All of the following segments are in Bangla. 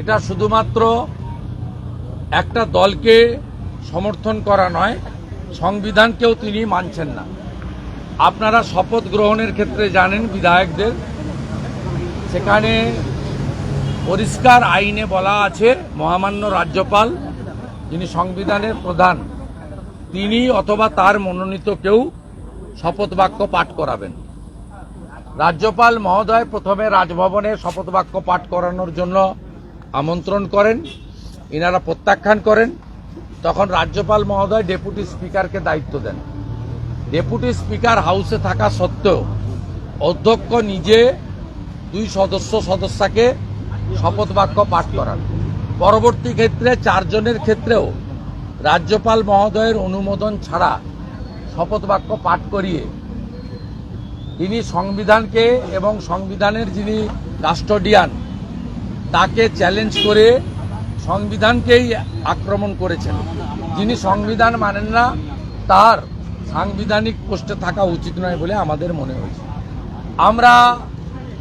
এটা শুধুমাত্র একটা দলকে সমর্থন করা নয়, সংবিধানকেও তিনি মানছেন না। আপনারা শপথ গ্রহণের ক্ষেত্রে জানেন বিধায়কদের, সেখানে পরিষ্কার আইনে বলা আছে, মহামান্য রাজ্যপাল, যিনি সংবিধানের প্রধান, তিনি অথবা তার মনোনীত কেউ শপথ বাক্য পাঠ করাবেন। রাজ্যপাল মহোদয় প্রথমে রাজভবনে শপথ বাক্য পাঠ করানোর জন্য আমন্ত্রণ করেন, ইনারা প্রত্যাখ্যান করেন, তখন রাজ্যপাল মহোদয় ডেপুটি স্পিকারকে দায়িত্ব দেন। ডেপুটি স্পিকার হাউসে থাকা সত্ত্বেও অধ্যক্ষ নিজে দুই সদস্য সদস্যকে শপথ বাক্য পাঠ করান। পরবর্তী ক্ষেত্রে চারজনের ক্ষেত্রেও রাজ্যপাল মহোদয়ের অনুমোদন ছাড়া শপথ বাক্য পাঠ করিয়ে তিনি সংবিধানকে এবং সংবিধানের যিনি কাস্টোডিয়ান তাকে চ্যালেঞ্জ করে সংবিধানকেই আক্রমণ করেছেন। যিনি সংবিধান মানেন না, তার সাংবিধানিক পোস্টে থাকা উচিত নয় বলে আমাদের মনে হয়েছে। আমরা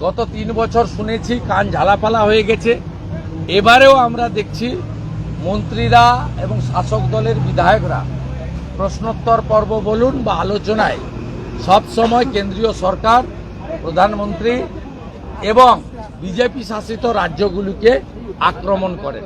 গত তিন বছর শুনেছি, কান ঝালাপালা হয়ে গেছে। এবারেও আমরা দেখছি মন্ত্রীরা এবং শাসক দলের বিধায়করা প্রশ্নোত্তর পর্ব বলুন বা আলোচনায় সব সময় কেন্দ্রীয় সরকার, প্রধানমন্ত্রী এবং বিজেপি শাসিত রাজ্যগুলিকে আক্রমণ করেন